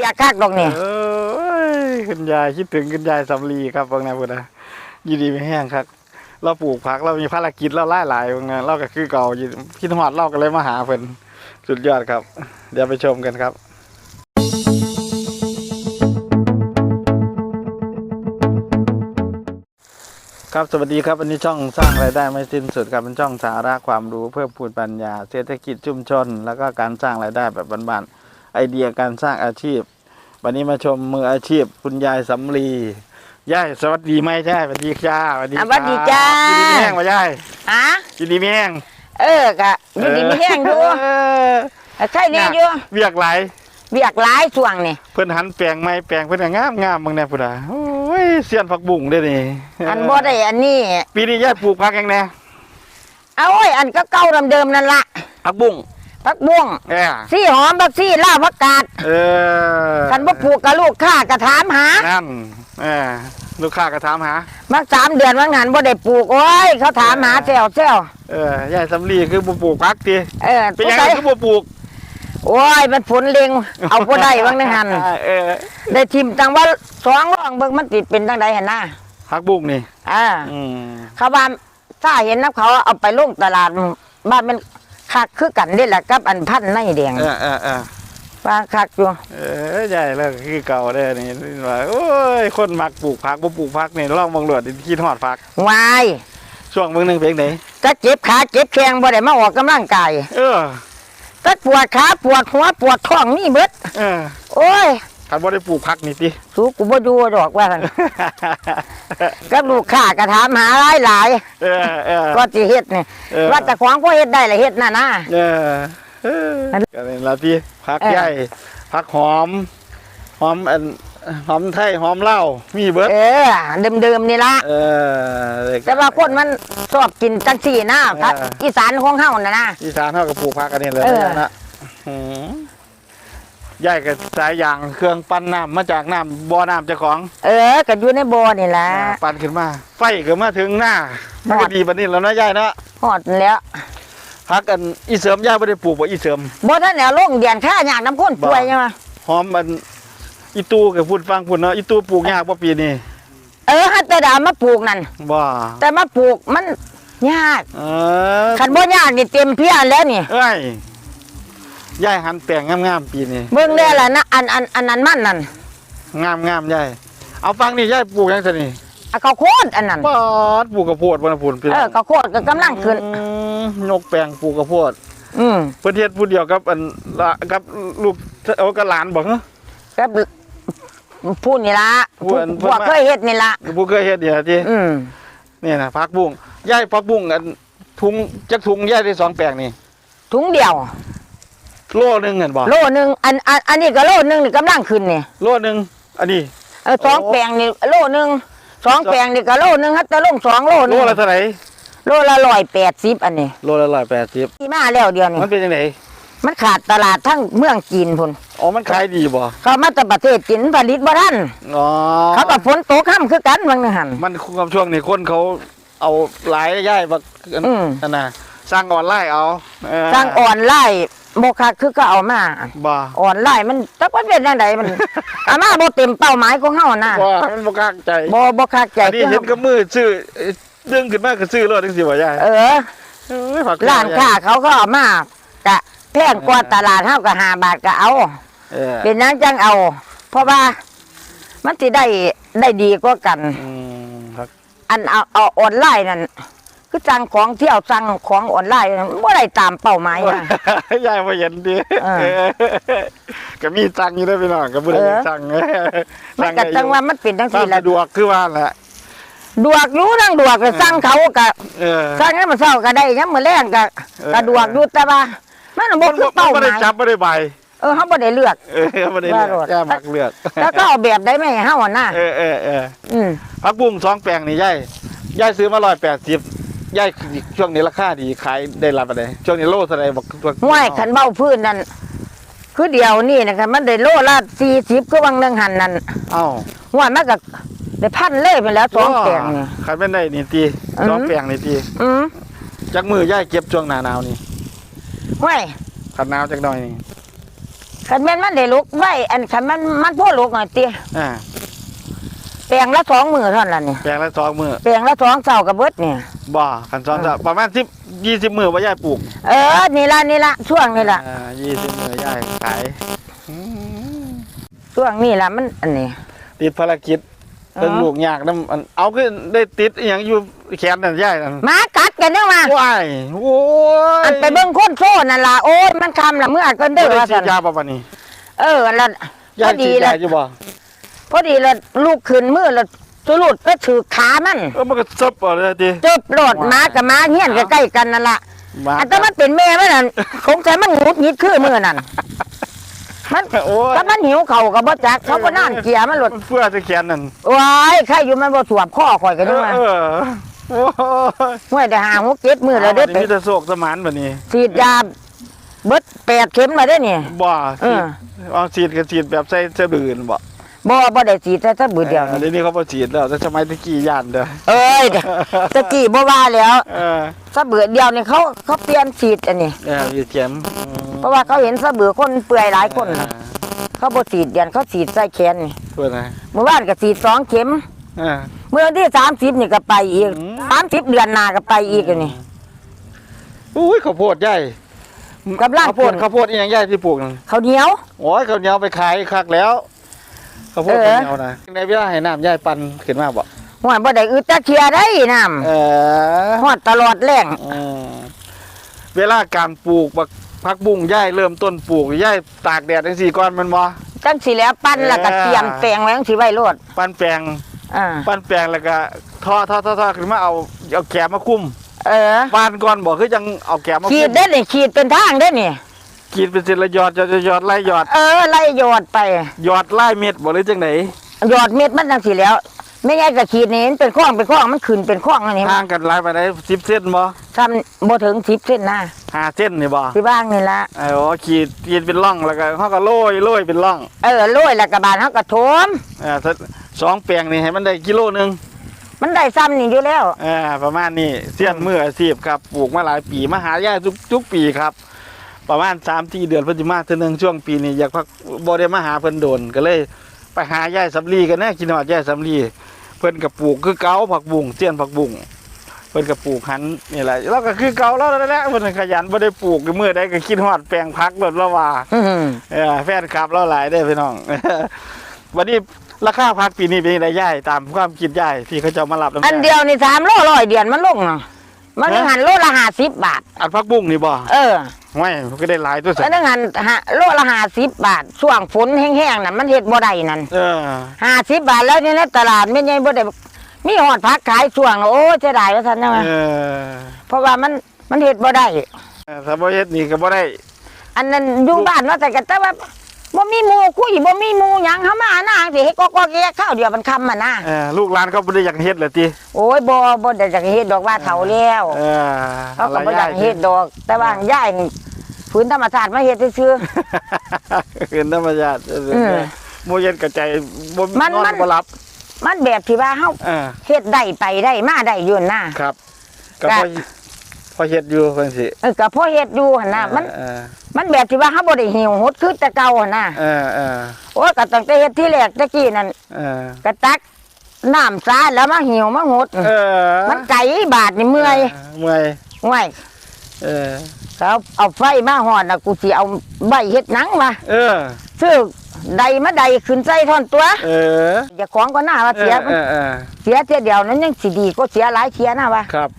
ปียกคักดอกนี่เอ้ยคุณยายคิดถึงคุณยายสำลีครับบางนาพุทธะยินดีไม่แห้งครับ เราปลูกผักเรามีภารกิจเราไล่หลายบางนาเราก็คือเก่าอยู่คิดหอดเราก็เลยมาหาเพิ่นสุดยอดครับ เดี๋ยวไปชมกันครับครับสวัสดีครับวันนี้ช่องสร้างรายได้ไม่สิ้นสุดครับเป็นช่องสาระความรู้เพื่อพูดปัญญา เศรษฐกิจชุมชน แล้วก็การสร้างรายได้แบบบ้านๆ ไอเดียการสร้างอาชีพ วันนี้มาชมมืออาชีพ คุณยายสำลียายสวัสดีไหมยายสวัสดีจ้าสวัสดีอะสวัสดีจ้ายินดีมีแห้งวะยายฮะยินดีมีแห้งเออกะอยู่ดีมีแห้งอยู่เออใช่แน่อยู่เวียกหลายเบียกหลายช่วงนี่เพิ่นหันแปลงไม้แปลงเพิ่นก็งามงามๆบางแน่พุ่นอะโอ้ยเสียนผักบุ้งเด้อนี่อันบ่ได้อันนี้ปีนี้ยายปลูกผักยังแน่เอาโอ้ยอันก็เก่าเดิมๆนั่นละผักบุ้ง ผักบุ้งเออซี่หอมบักซี่ล่าวผักกาดเออกันบ่ปลูกกับลูกค้าก็ถามหานั่นเออลูกค้าก็ถามหามักสามเดือนว่างานบ่ได้ปลูกโอ้ยเขาถามหาแซวแซวเออยายสำลีคือบ่ปลูกผักติเออเป็นผู้ยังใดไงคือบ่ปลูกโอ้ยมันฝนเล็งเอาบ่ได้ว่างนึงหันเออได้ทิมตังว่าสองร่องเบิ่งมันติดเป็นจังไดหั่นน่ะผักบุ้งนี่อ่าอืมเขาว่าถ้าเห็นนับเขาเอาไปลงตลาดบ้านมัน คักคือกันนี่แหละกับอันพันในแดงเออเออเออว่าคักอยู่เออยายแล้วก็คือเก่าเด้อนี่ว่าโอ้ยคนมักปลูกผักบ่ปลูกผักนี่ลองเบิ่งโลดคิดฮอดผักวายช่วงเบิ่งหนึงเป็นไดจะเจ็บขาเจ็บแข้งบ่ได้มาออกกำลังกายเออก็ปวดขาปวดหัวปวดท้องนี่เบิดเออโอ้ย คันบ่ได้ปลูกผักนี่ติสู้กูบ่อยู่ดอกว่าซั่น กับลูกค้าก็ถามหาหลายหลายเออเออๆก็สิเฮ็ดนี่เออว่าแต่ของบ่เฮ็ดได้ละเฮ็ดน่ะนะ เออเออก็นี่ละที่ผักเออ ใหญ่ผักหอม หอมอันหอมไทยหอมเหล้ามีเบิดเออเดิมๆนี่ละเออแต่ว่าคนมันชอบกินจังซี่นะครับเอออีสานของเฮาน่ะนะ อีสานเท่ากับปลูกผักกันนี่เลยเออ นะหืม ใหญ่กับสายยางเครื่องปั้นน้ำมาจากน้ำบ่อน้ำเจ้าของเออก็อยู่ในบ่อนี่แหละปั้นขึ้นมา ไฟก็มาถึงหน้ามันหมก็ดดีปานนี้แล้วนะยายเนาะฮอดแล้วผักกันอีเสริมยายไม่ได้ปลูกบ่อีเสริม บ่ทันแล้วลงเดียนค่ายากน้ำข้นบ่ป่วยยังไงหอมมันอีตูกับพูดฟังพูดเนาะอีตูปลูกยากป่ปีนี้เออฮัตแต่ดามาปลูกนั่น บ่แต่มาปลูกมันยากเออคันบ่ยากนี่เต็มเพียแล้วนี่ เอ้ย ยายหันแต่งงามๆปีนี้เบิ่งได้ล่ะนะอันอันอันนั้นมันนั่นงามงามๆยายเอาฟังนี่ยายปลูกยังไงนี่อะข้าวโคดอันนั้นปอดปลูกกระโพดบนพูนพี่เออข้าวโคดก็กำลังขึ้นอืมนกแปลงปลูกกระโพดอืมเพื่อนเทศผู้เดียวกับอันละกับลูกเอากับหลานบอกเหรอก็พูดนี่ละพูดอันพวกเพิ่นมาเคยเฮ็ดนี่ละผู้เคยเฮ็ดเดียวทีอืมนี่นะพักบุ้งยายพักบุ้งอันทุงจักทุงยายได้สองแปลงนี่ถุงเดียว โลหนึงเห็นบ่โลหนึงอันอันอันนี้ก็โลหนึงนี่กำลังขึ้นนี่โลหนึงอันนี้ เออสองโอ้ แปลงนี่โลหนึงสองแปลงนี่ก็โลหนึงฮัตแต่ลงสองโลหโลนึงละเท่าไหร่โลละร้อยแปดสิบอันนี้โลละร้อยแปดสิบที่มาแล้วเดียวนี่มันเป็นยังไงมันขาดตลาดทั้งเมืองจีนพุ่นอ๋อมันขายดีบ่เขามาจากประเทศจีนผลิตบ่ทันอ๋อเขาก็ฝนตกค่ำคือกันบางนึงหัน มันความช่วงนี้คนเขาเอาหลายย่ายบักอืมนั่นน่ะสร้างออนไลน์เอาเสร้างออนไล น์บ่คักคือก็เอามาบ่ออนไลน์มันจักว่าเป็นจังไดมันอามาบ่เต็มเป้าหมายของเฮานะบ่มันบ่กล้าใจบ่บ่คักใจอันนี้เห็นกับมือซื้อเอ้ยดึงขึ้นมาก็ซื้อรถจังซี่บ่ยายเออเอ้ยผักร้านค้าเขาก็เอามาก็แพงกว่าตลาดเฮาก็5บาทก็เอาเออเป็นนั้นจังเอา เพราะว่ามันสิได้ได้ดีกว่ากันอืมครับอันเอาเอาออนไลน์นั่น คือสั่งของเที่ยวสั่งของออนไลน์นั่นบ่ได้ตามเป้าหมายอะ ยายบ่เห็นดิเออ เออก็มีตังค์อยู่เด้อพี่น้องก็บ่ได้เออสั่งมันก็จังว่ามันเป็นจังความซี่แหละสะดวกคือว่าแหละดวกอยู่นั่งดวกก็สั่งเขาก็เออ สั่งให้มันเช้าก็ได้ยามมื้อแลงก็เออ ก็ดวกอยู่แต่ว่ามันบ่คือเป้าหบ่ได้มายจับบ่ได้ใบเออเฮาบ่ได้เลือก เออบ่ได้เลือกว่าโลดย่ามักเลือกแล้วก็เอาแบบได้ไหมให้เฮาอะนะเออเออเอออืมผักบุ้งสองแปลงนี่ยายยายซื้อมา180 ยายช่วงนี้ราคาดีขายได้รับอะไรช่วงนี้โลเท่าไหร่บอกตัวห้วยคันเบ้าพื้นนั่นคือเดียวนี่นะคะมันได้โลละ40คือวังหนึงหันนั่นเอ้าห้วยมันก็ได้พันเลยไปแล้วสองแปลงนี่ ขายเป็นได้นี่ตีอืม สองแปลงนี่ตีอืมจักมือย่ายเก็บช่วงหน้าหนาวนี่ห้วยขัดหนาวจักหน่อยนี่คคันแม่นมันได้ลุกไว้อันคันมันมันพ่อลุกหน่อยเตี้ยอ่า แปลงละสองมือเท่านั้นล่ะนี่แปลงละสองมือแปลงละสองเสากับเบิดเนี่ยบ่คันซ้อนจะประมาณสิบยี่สิบมือว่าย่ายปลูกเออนี่ละนี่ละช่วงนี่ละอ่ายี่สิบมือย่ายขายอืมช่วงนี่ละมันอันนี้ติดภารกิจเออเรื่องลูกยากนํอันเอาขึ้นได้ติดอหย่างอยู่แขนนั่นย่ายนั่นหมากัดกันเด้อมาว้ายโอ้ยอันไปเบิ่งโคนโซ่นั่นล่ะโอ้ยมันคำละเมื่อก็บ่เด้อได้ว่าฉีซั่ดนยาป่ะปะนี่เออแล้วพย่าอยฉีดีดแล้ยาวอยู่บ่ พอดีแล้วลูกขึ้นมือแล้วสุรุดไปถือขามันเออมันก็ซับเอาเลยทีจบโลดหมากับหมาเฮี้ยนใกล้ๆกันนั่นล่ะมาอันแต่มันเป็นแม่มันนั่นคงใจมันหงุดหงิดคือมือนั่นมันโอ้ยถ้ามันหิวเข่าวกับบ่จักเขาก็นั่นเกลียมันหลดเพื่อจะแขนนั่นว้ายใครอยู่มันบ่สวมข้อข่อยกันด้วยเออโอ้ยห้วยได้หาหกเจ็ดมือแล้วเด้อเอาไปอันนี้มีแต่โศกสมานแบบนี้ฉีดยาเบิดแปดเข็มมาได้อนี่บ่เออเอาฉีดกับฉีดแบบใส่เสื้อบืนบ่ บ่บ่ได้ฉีดแต่ถ้าบือเดียวออนี่เดี๋ยวนี้เขาบ่ฉีดแล้วแต่สมัยตะกี้ย่านเด้อเอ้ยตะกี้บ่ว่าแล้วเออถ้าเบือเดียวนี่เขาเขาเปลี่ยนฉีดอันนี้เออมีเข็มเพราะว่าเขาเห็นซะเบือคนเปื่อยหลายคนน่ะเขาบ่ฉีดยันเขาฉีดใส่แขนนี่เพื่ออะไรเมื่อวานก็ฉีดสองเข็มเออเมื่อวันที่30นี่ก็ไปอีกอืม30เดือนหน้าก็ไปอีกอันนี้อุ้ยข้าวโพดใหญ่กำลังข้าวโพดปลูกข้าวโพดอีหยังใหญ่ที่ปลูกนั่นเขาวเหนียวโอ้ยข้าวเหนียวไปขายคักแล้ว ข้าวโพดเออข้าวเหนียวนะในเวลาให้น้ำใหญ่ปันขึ้นมาบ่ห้วยบ่ได้อึดตะเคียได้น้ำเออฮอดตลอดแรงอืมเวลาการปลูกบักพักบุ้งย่ายเริ่มต้นปลูกย่ายตากแดดจังสี่ก้อนแมันบ่ จังสิแล้วปั้นแล้วก็เออ เตรียมแปลงไว้จังสิไว้โลดปั้นแปลงอ่าปั้นแปลงแล้วก็ทอทอทอทอขึ้นมาเอาเอาแกะมาคุ้มเออ ปานก่อนบอกคือจังเอาแกะมาขีคุ้ดมได้นี่ขีดเป็นทางได้นี่ ขีดเป็นเศษละหยอดหยอดหยอดหยอดไล่หยอดเออไล่หยอดไปหยอดไล่เม็ดบ่หรือจังไหนหยอดเม็ดมันจังสิแล้วไม่ใช่ก็ขีดนี่มันเป็นข้องเป็นข้องมันขึ้นเป็นข้องอันนี้ห่างกันหลายไปได้สิบเส้นบ่ทำบ่ถึง10เส้นนะห้าเส้นนี่บ่ที่บ้างนี่ละไอ้โอ้ขีดขีดเป็นร่องแล้วก็เขาก็โรยโรยเป็นร่อง เออโรยแล้วก็บานเฮาก็โถมอ่าสักสองแปลงนี่ให้มันได้กิโลหนึงมันได้ซ้ำนี่อยู่แล้วอ่าประมาณนี้เสี้ยนมืออาชีพครับปลูกมาหลายปีมาหายายทุกทุกปีครับ ประมาณสามสี่เดือนเพิ่นสิมาเทื่อหนึงช่วงปีนี้อยากพักบ่ได้มาหาเพิ่นโดนก็เลย ไปหายายสำลีกันแน่กินฮอดยายสำลีเพิ่นก็ปลูกคือเก่าผักบุ้งเสี้ยนผักบุ้งเพิ่นก็ปลูกหันนี่แหละแล้วก็คือเก่าแล้วนั่นแหละเพิ่นขยันบ่ได้ปลูกมื้อใดก็คิดฮอดแปลงผักรถละว่าอื้อหือเออแฟนคลับเราหลายได้อพี่น้องวันนี้ราคาผักปีนี้เป็นยังไงย่ายตามความคิดย่ายที่เขาจะมารับน้ำอันเดียวนี่3โลร้อยเดือนมันลงน่ะมันนึงหันโลละ50บาทอัดผักบุ้งนี่บ่เออ ไม่มันก็ได้หลายตัวสิอันนึงหันหาโลละ50บาท ช่วงฝนแห้งๆน่ะมันเฮ็ดบ่ได้นั่นเออห้าสิบบาทแล้วนี่ในตลาดไม่ใช่บ่ได้มีหอดพักขายช่วงน่ะโอ้จะได้ว่าซั่นนะเออเพราะว่ามันมันเฮ็ดบ่ได้ ถ้าบ่เฮ็ดนี่ก็บ่ได้ อันนั้นอยู่บ้านว่าแต่ก็แต่ว่า บ่มีหมู่คุยบ่มีหมู่หยังเฮามาหน้าสิเฮ็ดก็ก็แก่ข้าวเดียวมันคำมานะเออลูกหลานเขาบ่ได้อยากเฮ็ดเลยติโอ้ยบ่บ่ได้อยากเฮ็ดดอกว่าเฒ่าแล้วเออเขาก็บ่อยากเฮ็ดดอก แต่ว่าย่ายนี่ฝืนธรรมชาติมาเฮ็ดซื่อเป็นธรรมชาติเออโมเย็นกระใจบ่มันนอนมันบ่หลับๆมันแบบที่ว่าเฮาเออเฮ็ดได้ไปได้มาได้อยู่น่ะครับก็ก็พอพอเฮ็ดอยู่เพิ่นสิเออก็พอเฮ็ดอยู่หั่นน่ะมันเออ มันแบบที่ว่าเฮาบ่ได้หิวหดคือแต่เก่าหั่นน่ะเออเออโอ้ยก็ตั้งแต่เฮ็ดที่แรกตะกี้นั่นเออ ก็ตักน้ำสาดแล้วมาหิวมาหดเออมันไก่บาดนี่เมื่อยเมื่อยห่วยเออเขาเอาไฟมาหอดน่ะกูสิเอาใบเฮ็ดหนังมาเออ ซื้อใดมาใดขึ้นใส่ท่อนตัวเอออย่าของก็น่าว่าเอเสียอเออเออเสียเทียเดียวนั้นยังสิดีก็เสียหลายเทียนะว่าครับ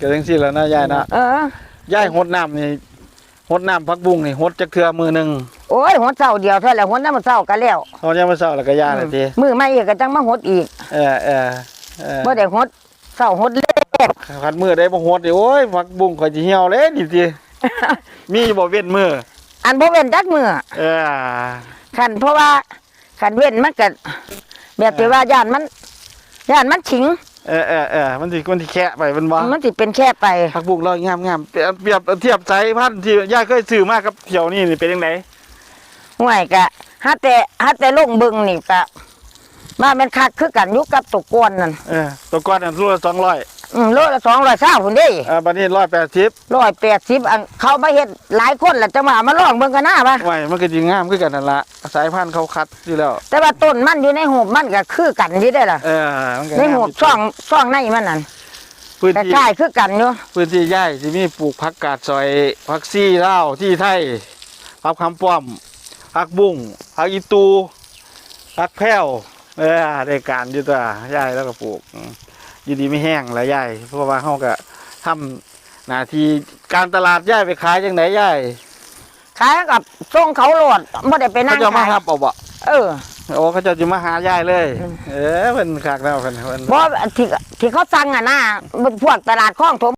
ก็จังซี่แหล้วนะยายนะเออยายหดน้ำนี่ หดน้ำพักบุ้งนี่หดจักเทื่อมือหนึงโอ้ยหดเศร้าเดียวเท่าแล้วหดน้ำมันเศร้าก็แล้วเขายังมาเช้าแล้วก็ยาเลยทีมือไม่อีกก็จังมาหดอีกเออเออเออบ่ได้หดเศร้าหดเล็กขันมือได้บ่หดนี่โอ้ยพักบุ้งข่อยสิเหี่ยวเลยนี่ทีมีบ่เว้นมืออันบ่เว้นจักมือเออคันเพราะว่าคันเว้นมันก็แบบที่ว่าย่านมันย่านมันฉิง เออเออเออมันสิมันสิแคะไปมันบ่มันสิเป็นแค่ไปผักบุ้งเรางามงามเปรียบเปรียบเทียบใจพันธุ์ที่ยายเคยซื้อมากับเที่ยวนี่นี่เป็นจังไดห่วยกะฮัแต่ฮัแต่ลงเบึงนี่กะมาเป็นคักคือกันอยุกับตกกวนนั่นเออตัวก้อนอันรูละ200อื มโลละสองร้อยเศร้าคุณดิอ่าบัดนี้ร้อยแปดสิบร้อยแปดสิบอันเขามาเฮ็ดหลายคนแหละจะมามาลองเบิ่งกันหน้าปะไว้มันก็จริงงามคือกันนั่นละสายพันธุ์เขาคัดอยู่แล้ว แต่ว่าต้นมันอยู่ในหูบมันก็คือกันที่ได้อล่ะเออมันก็ในงามหูบช่องช่องในมันนั่นพื้นแต่ที่ใกล้คือกันอยู่พื้นที่ใหญ่ที่มีปลูกผักกาดซอยผักซี่เล่าวที่ไทยผักคำป้อมผักบุ้งผักอีตูผักแพ้วเออได้การอยู่ตัวใหญ่แล้วก็ปลูกอืม อยู่ดีไม่แห้งแล้วใหญ่เพราะว่าเขาก็ทำหน้าที่การตลาดใหญ่ไปขายจังไหนใหญ่ขายกับส่งเขาโหลดไม่ได้ไปนั่เขางจะมาขายหับเอาบ่เออ โอ้เขาจะจะมาหาใหญ่เลย อืม เออเป็นขากแล้วเป็นเป็นเพราะที่ที่เขาสั่งอะนะมันพวกตลาดคลองถม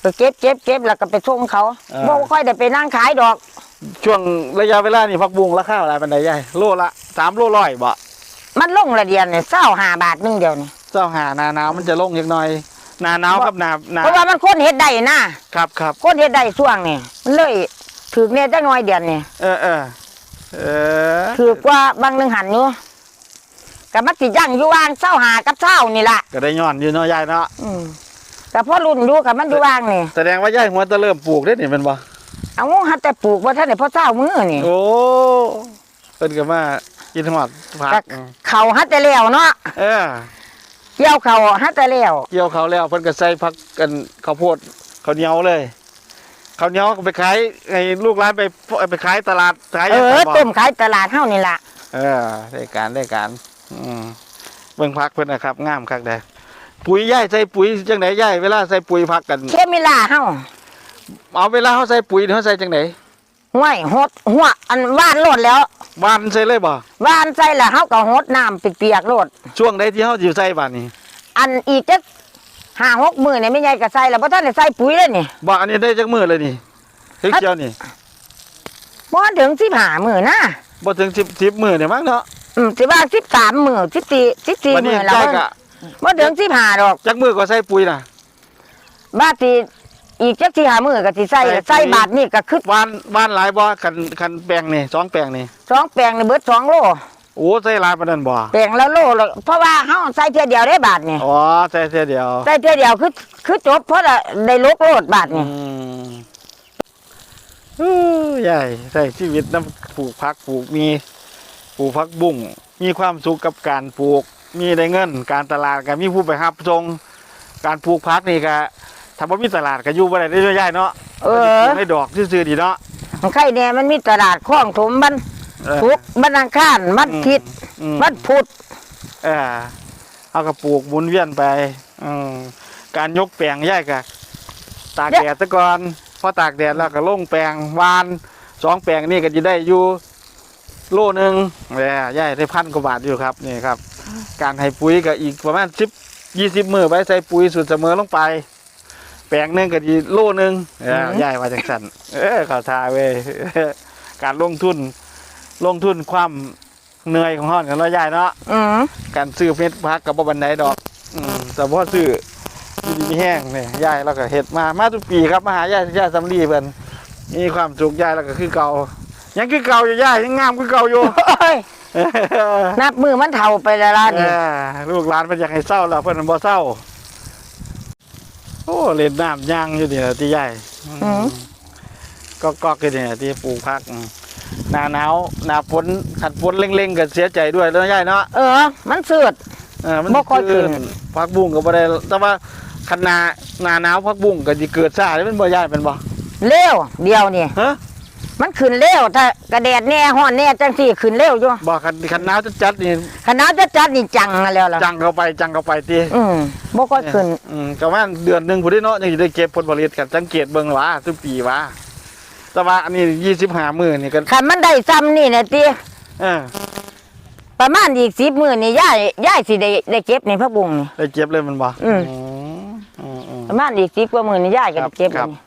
ไปเก็บเก็บเก็บแล้วก็ไปส่งเขาบ่ค่อยได้ไปนั่งขายดอก ช่วงระยะเวลานี่ผักบุ้งราคาอะไรเป็นไดใหญ่โลละสามโลร้อยบ่มันลงละเดียนเนี่ยเศร้าหาบาทหนึงเดียวนี่ เจ้าหาหนาหนาวมันจะลงอีกหน่อยหนาหนาวกับหนาหนาเพราะว่ามันคนเฮ็ดได้นะครับครับคนเฮ็ดได้ช่วงนี่มันเลยถือเนี่ยจักหน่อยเดียนนี่เออเออเออถือกว่าบางหนึงหันอยู่กับมันสิยั่งอยู่วางเศร้าหากับเศร้านี่ล่ะก็ได้ย้อนอยู่เนาะยายเนาะอืมกับพ่อรุ่นอยู่กับมันอยู่วางนี่แสดงว่ายายหัวจะเริ่มปลูกได้นี่เป็นบ่เอางูหัดแต่ปลูกว่าท่านได้พ่อเศร้ามือนี่โอ้เป็นกับว่ากินหอดผักก็เขาหัดแต่แล้วเนาะเออ เกี่ยวเขาหัดแต่แล้วเกี่ยวเขาวแล้วเพิ่นก็ใส่ผักกันข้าวโพดข้าวเหนียวเลยข้าวเหนียวก็ไปขายให้ลูกร้านไปไปขายตลาดขายเอยังอไงบ่ต้มขายตลาดเฮานี่ล่ะเออได้การได้การ อืมเบิ่งผักเพิ่นนะครับงามคักแด้ปุ๋ยย่ายใส่ปุ๋ยจังไหนย่ายเวลาใส่ปุ๋ยผักกันเคมิล่าเฮาเอาเวลาเขาใส่ปุ๋ยนี่เขาใส่จังไหน ห้วยหดหัวอันว่านโลดแล้วหวานใส่เลยบ่ว่านใส่แล้วเฮาก็หดน้ำเปียกๆโลด ช่วงใดที่เขาสิใส่บาดนี้อันอีกจักห้าหกมื้อนี่ไม่ใหญ่ก็ใส่แล้วบ่ทันได้ใส่ปุ๋ยเลยนี่ บ่อันนี้ได้จักมือเลยนี่เฮ้ยเจียวนี่บ่ถึง15มื้อนะบ่ถึงสิบสิบมือเนี่ยมั้งเนาะอืมสิว่า13มื้อ14 14วันนี้มื้อแล้วใกล้บ่กะบ่ถึง15ดอกจักมือก็ใส่ปุ๋ยน่ะบาดสิ อีกจักสิหามื้อก็สิใส่ใส่ปุ๋ย ใส่บาทนี่ก็คือหวานหวานหลายบ่คันคันแปลงนี่สองแปลงนี่สองแปลงนี่เบิดสองโลโอ้ใส่หลายปานนั้นบ่แปลงละโลละเพราะว่าเฮาใส่เทื่อเดียวได้บาทนี่อ๋อใส่เสียเดียวใส่เทื่อเดียวคือคือจบเพราะละได้ลกโลดบาทอืนี่มอู้ใหญ่ใส่ชีวิตน้ำปลูกผักปลูกมีปลูกผักบุ้งมีความสุขกับการปลูก มีได้เงิน การตลาดก็มีผู้ไปรับส่งการปลูกผักนี่ก็ ถ้าบ่มีตลาดก็อยู่บ่ได้เด้อยายเนาะเออไม่ดอกซื่อๆดีเนาะใครแน่มันมีตลาดคลองถมมันเออ ทุกบันอังคารมันคิดอืม มันพุธเออเอากระปลูกหมุนเวียนไปอืมการยกแปลงย่ายกะตากแดดซะก่อนพอตากแดดแล้วก็ลงแปลงวานสองแปลงนี่ก็จะได้อยู่โลหนึ่งแหมย่ายได้พันกว่าบาทอยู่ครับนี่ครับ การให้ปุ๋ยก็อีกประมาณสิบยี่สิบมือไปใส่ปุ๋ยสูตรเสมอลงไป แปลงหนึงก็ดีโลหนึ่งเออย่ายมาจากสันเออเข่าทาเว้ยการลงทุน ลงทุนความเหนื่อยของห้อนกันเนาะย่ายเนาะ อืมการซื้อเม็ดพักกับบ่บันไดดอกอืมแต่พอซื้อดีมีแห้งเนี่ยยายเราก็เห็ดมา มาทุกปีครับมาหายายยายสำลีเพิ่นมีความสุขยายเราก็คือเก่า ยังคือเก่าอยู่ยายยังงามคือเก่าอยู่โอ้ยนับมือมันเท่าไปแล้วล่ะเอนี่อลูกหลานมันอยากให้เศร้าแล้วเพิ่นบ่เศร้า โอ้เล่นน้ำย่างอยู่นี่ล่ะที่ยายอืมก็กอกๆอยู่นี่ล่ะที่ปลูกพักอืมหน้าหนาวหน้าฝนขัดฝนเร่งๆก็เสียใจด้วยแล้วยายเนาะเออ มันเสือด เออมันบ่ค่อยขึ้นพักบุ้งก็บ่ได้แต่ว่าคันหนาหนาหนาวพักบุ้งก็สิเกิดซ่าได้มันบ่ย้ายเป็นบ่เร็วเดียวนี่ฮะ มันขึ้นเร็วถ้ากระแดดแน่ห้อนแน่จังสี่ขึ้นเร็วอยู่บ่คันคันหนาวจัดๆนี่ขนาดจะจัดนี่จังแล้วล่ะจังเข้าไปจังเข้าไปติอืมบ่ค่อยขึ้นอืมก็ว่าเดือนหนึงพุ่นนี้เนาะยังสิได้เก็บผลผลิตกันสังเกตเบิ่งว่าทุกปีว่าแต่ว่าอันนี้25มื้อนี่ก็คันมันได้ซ้ำนี่เนี่ยติเออประมาณอีกสิบมื้อนี่ย่ายย่ายสิได้ได้เก็บในพระบุงนี่ได้เก็บเลยมันบ่อืมอืมอืมประมาณอีกสิบกว่ามื้อนี่ย่ายก็ครัได้บเก็บครับนี่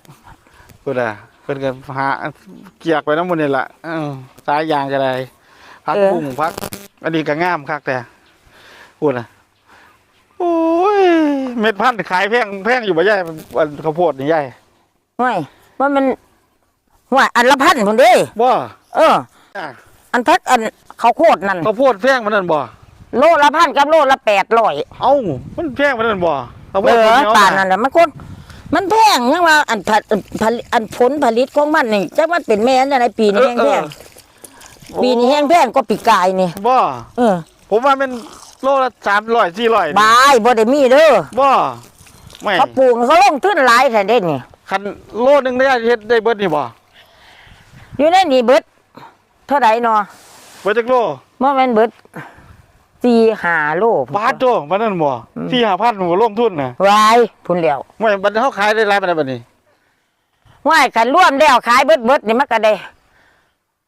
พุ่นน่ะ เพิ่นก็หาเกียกไปนำมื้อนี่ล่ะเออสายยางก็ได้พักบุ้งพัก อันนี้ก็งามคักแต่พูดนะโอ้ยเม็ดพันธุ์ขายแพงแพงอยู่บ่ใหญ่อันข้าวโพดนี่ใหญ่ห้วยว่ามันห้วยอันละพันพุ่นเด้บ่เอออะอันพักอันข้าวโพดนั่นข้าวโพดแพงมันนั่นบ่โลละพันกับโลละแปดร้อยเอ้ามันแพงมันนั่นบ่เอาเอพวกอเหนียวป่านนั่นแหละมันคน มันแพงยังว่าอันผลผลิตอันผลผลิตของมันนี่จักมันเป็นแม่นจังไดปีนี้แห้งแพงปีนี้แห้งแพงก็ปีกายนี่บ่เออ ผมว่าเป็นโลละสามร้อยสี่ร้อยบายบ่ได้มีเด้อบ่ไม่เขาปลูกเขาลงทุนหลายแท้เด้นี่คันโลหนึงได้เฮ็ดได้เบิดนี่บ่อยู่ในนี่เบิดเท่าไหร่เนาะเบิดจักโลบ่แม่นเบิด 4 5โลบาทโตบัดนั้นบ่อืมที่หาพันบ่ลงทุนน่ะวายพุ่นแล้วไม่บัดนี้เฮาขายได้หลายปานใดบัดนี้ว่ายกันร่วมแล้วขายเบิดเบิดนี่มันก็ได้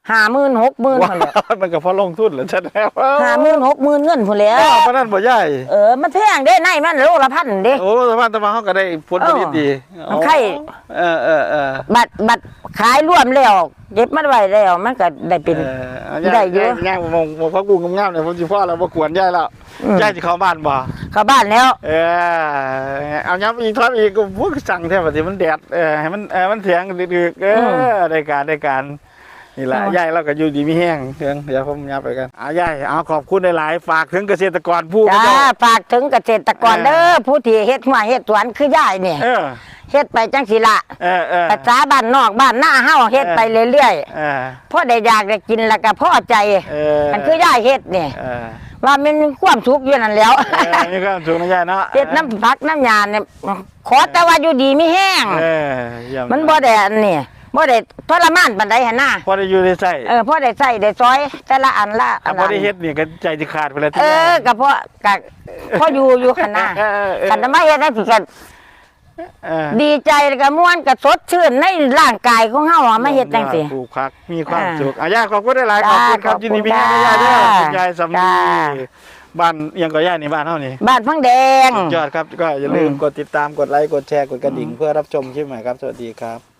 ห้าหมื่นหกหมื่นพุ่นแหล้วมันก็พอลงทุนแล้วใช่แล้วห้าหมื่นหกหมื่นเงินพุ่นแหล้วปานนั้นบ่ใหญ่เออมันแพงเด้ในมันโลละพันเด้ โอ้สมานตะมาเฮาก็ได้ผลผลิตดีเออมันไข่ เออเออเออบัตรบัตรขายร่วมแล้วเก็บมันไว้แล้วมันก็ได้เป็น เออเอาได้เยอะ ย่างมองมองพักกูงามๆเนี่ยผมสิพ่อแล้วบ่กวนยายแล้วอืมยายสิเข้าบ้านบ่ เข้าบ้านแล้ว เออเอาย้ำอีกทอดอีกก็พวกสั่งแทบสิมันแดดเออให้มันเออมันเสียงดึกๆเออได้การได้การ นี่แหละยายเราก็อยู่ดีมีแห้งเถียงเดี๋ยวผมยับไปกันเอายายเอาขอบคุณหลายๆฝากถึงเกษตรกรผู้จ้าเจ้าฝากถึงเกษตรกรเออเด้อผู้ที่เฮ็ดหัวเฮ็ดสวนคือยายเนี่ยเออเฮ็ดไปจังสิละเออเออภาษาบ้านนอกบ้านหน้าเฮาเฮ็ดไปเรื่อยเออๆพอได้อยากได้กินแล้วก็พอใจเออมันคือยายเฮ็ดเนี่ยเออว่ามันมีความสุขอยู่นั่นแหล้วเออมีความสุขนะยายเนาะเฮ็ดน้ำพักน้ำยาเนี่ยขอแต่ว่าอยู่ดีไม่แห้งเออเยี่ยมันบ่ได้อันนี่ บ่ได้ทรมานปานใดหั่นน่ะพอได้อยู่ได้ใส่เออพอได้ใส่ได้ซอย แต่ละอันละอัถ้านพอได้เฮ็ดนี่ก็ใจจะขาดไปแล้วเออก็เพราะก็พออยู่อยู่หั่นน่ะเออเออเออคันมาเฮ็ดได้สิก็เออดีใจแล้วก็ม่วนก็สดชื่นในร่างกายของเฮาอะมาเฮ็ดจังซี่ ปลูกผักมีความอ่าสุขอะยายขอบคุณได้หลายขอบคุณครับจ้ายินดีมีขอบคุณงานยายเด้อจ้าคุณยายสำจ้าลีบ้านเอียังก็ยายนี่บ้านเฮานี่บ้านพังแดง สุดยอดครับ ก็อย่าลืมอืม กดติดตามกดไลค์ กดแชร์ กดกระดิ่งเพื่อรับชมคลิปใหม่ครับ สวัสดีครับ